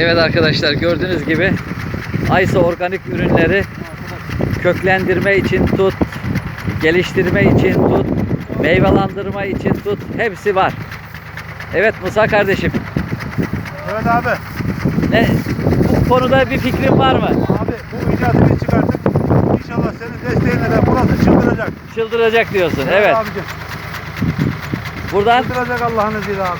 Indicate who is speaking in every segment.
Speaker 1: Evet arkadaşlar gördüğünüz gibi Aysa organik ürünleri köklendirme için tut, geliştirme için tut, meyvelandırma için tut hepsi var. Evet Musa kardeşim
Speaker 2: Evet abi.
Speaker 1: ne bu konuda bir fikrin var mı?
Speaker 2: Abi bu icatı biz çıkarttık. İnşallah senin desteğinle de burası çıldıracak.
Speaker 1: Çıldıracak diyorsun. Evet.
Speaker 2: Abicim.
Speaker 1: Buradan
Speaker 2: Çıldıracak Allah'ın izniyle abi.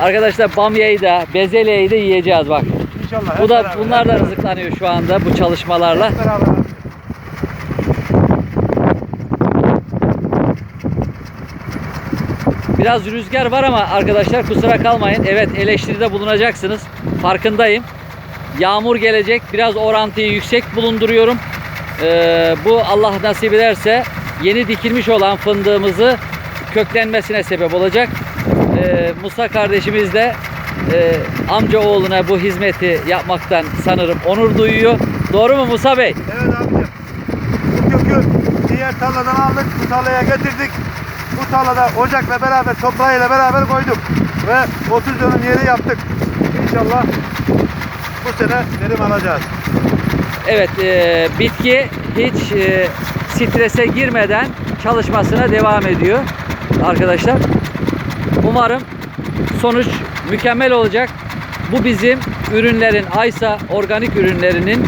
Speaker 1: arkadaşlar bamyayı da bezelyeyi de yiyeceğiz bak.
Speaker 2: İnşallah.
Speaker 1: Bu da
Speaker 2: beraber,
Speaker 1: bunlar da rızıklanıyor şu anda bu çalışmalarla.
Speaker 2: Hep beraber
Speaker 1: Biraz rüzgar var ama arkadaşlar kusura kalmayın. Evet eleştiride bulunacaksınız. Farkındayım. Yağmur gelecek. Biraz orantıyı yüksek bulunduruyorum. Ee, bu Allah nasip ederse yeni dikilmiş olan fındığımızı köklenmesine sebep olacak. Ee, Musa kardeşimiz de e, amca oğluna bu hizmeti yapmaktan sanırım onur duyuyor. Doğru mu Musa Bey?
Speaker 2: Evet abicim. Bu kökü diğer tarladan aldık. Bu tarlaya getirdik. Bu tarlada ocakla beraber toprağıyla beraber koyduk. Ve 30 dönüm yeri yaptık. İnşallah bu sene verim alacağız.
Speaker 1: Evet, e, bitki hiç e, strese girmeden çalışmasına devam ediyor arkadaşlar. Umarım sonuç mükemmel olacak. Bu bizim ürünlerin, Aysa organik ürünlerinin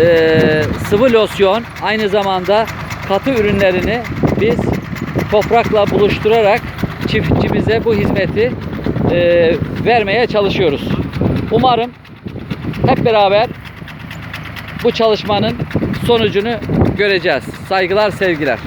Speaker 1: e, sıvı losyon, aynı zamanda katı ürünlerini biz toprakla buluşturarak çiftçimize bu hizmeti e, vermeye çalışıyoruz. Umarım hep beraber bu çalışmanın sonucunu göreceğiz. Saygılar, sevgiler.